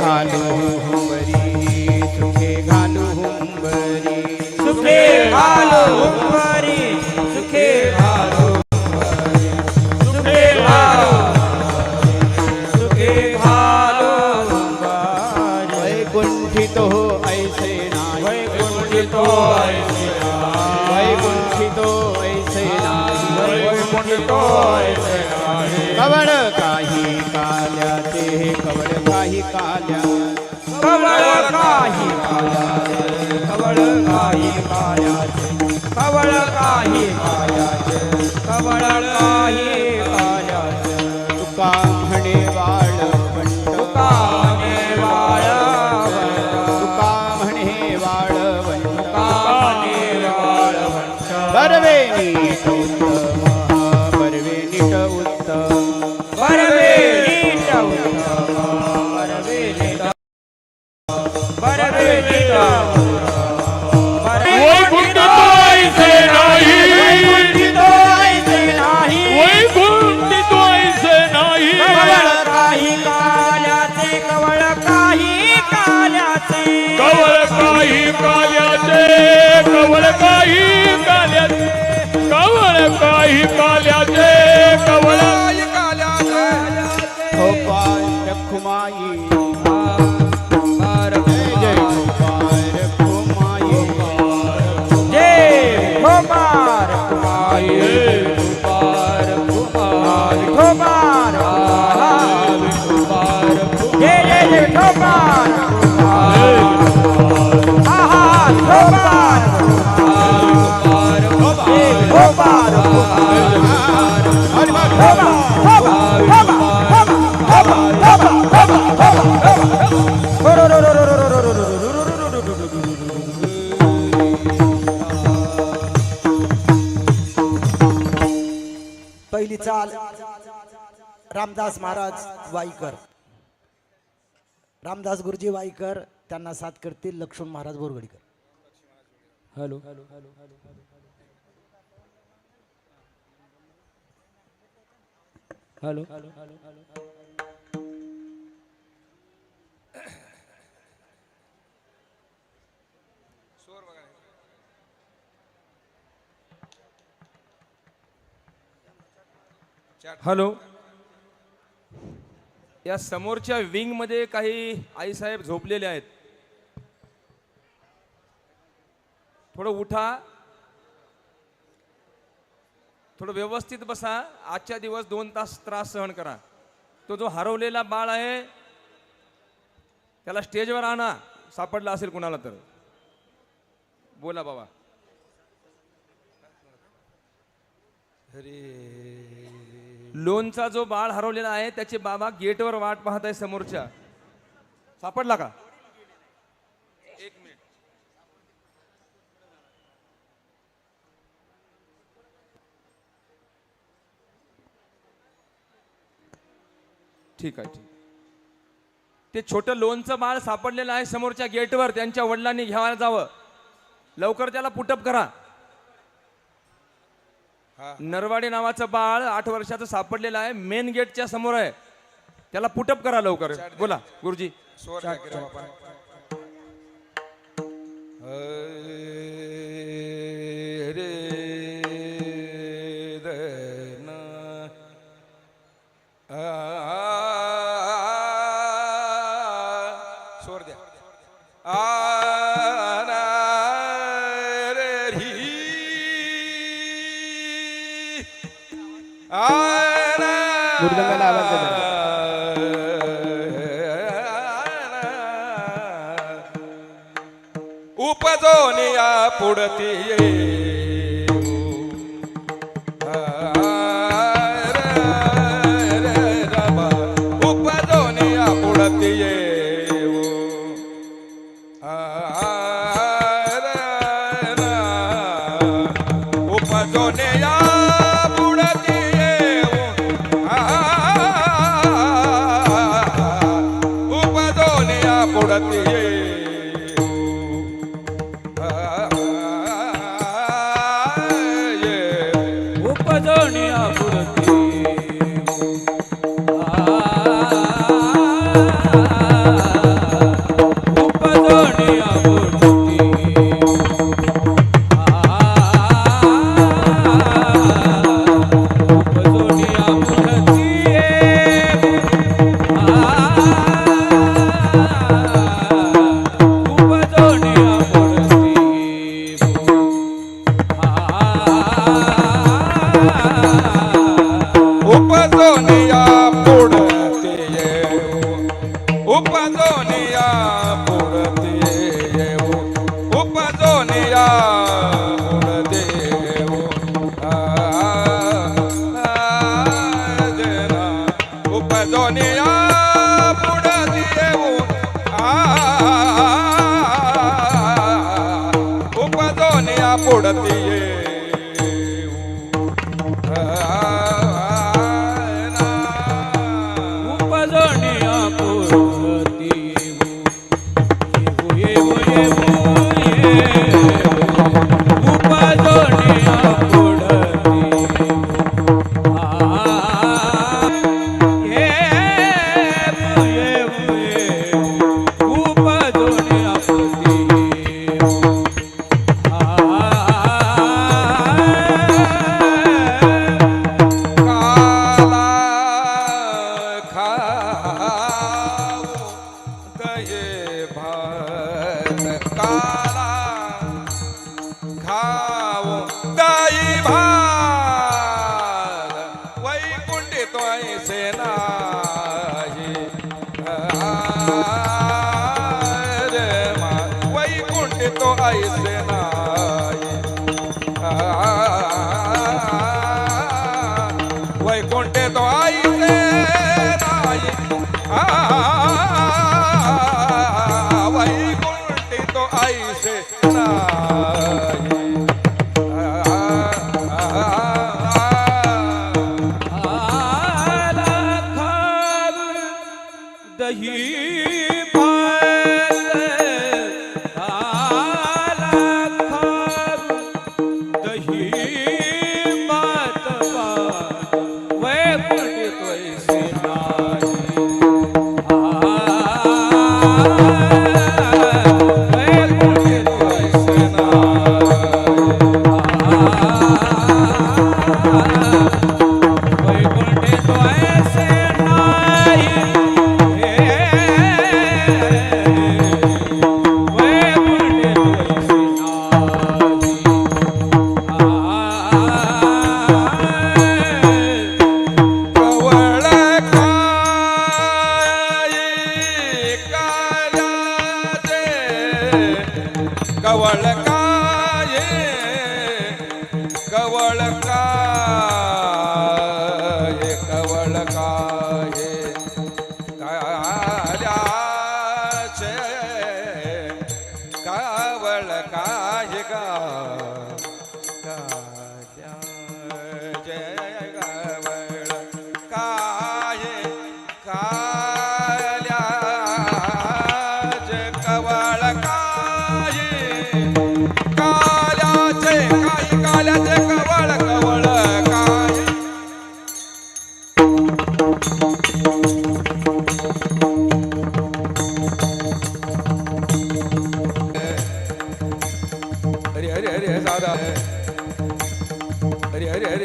घालू हुंबरी सुखे घालू हुंबरी सुखे घालो हुंबरी सुखे घालो. सुखे घालो सुखे घालो हुंबरी. हो ऐसे नाही वैकुंठितो ऐसे नाही. वैकुंठितो ऐसे नाही वैकुंठितो ऐसे नाही. कवळ काही काल्याचे कवळ काही काल्या. कवळ काही कायाचे कवळ काही कायाचे कवळ काही कायाचे कवळ पहिली चाल. रामदास महाराज वाईकर. रामदास गुरुजी वाईकर त्यांना साथ करतील Laxman Maharaj Borgadikar. Hello. Hello. Hello या समोरच्या विंगमध्ये काही आईसाहेब झोपलेले आहेत. थोडं उठा. थोडं व्यवस्थित बसा. आजच्या दिवस दोन तास त्रास सहन करा. तो जो हरवलेला बाळ आहे त्याला स्टेजवर आणा. सापडला असेल कुणाला तर. बोला बाबा. लोनचा जो बाळ हरवलेला आहे त्याचे बाबा गेटवर वाट पाहत आहे समोरच्या. सापडला का? एक मिनिट. ठीक आहे ठीक. ते छोटं लोनचं बाळ सापडलेलं आहे समोरच्या गेटवर त्यांच्या वडिलांनी घ्यायला जावं. लवकर त्याला पुटअप करा. नरवाडे नावाचं बाळ आठ वर्षाचं सापडलेलं आहे. मेन गेटच्या समोर आहे. त्याला पुटअप करा लवकर. बोला गुरुजी. स्वर उपजोनिया पुढती ये उपजोनिया पुढती Bye. दही भात आला खाव दही काल्याचे कवळ का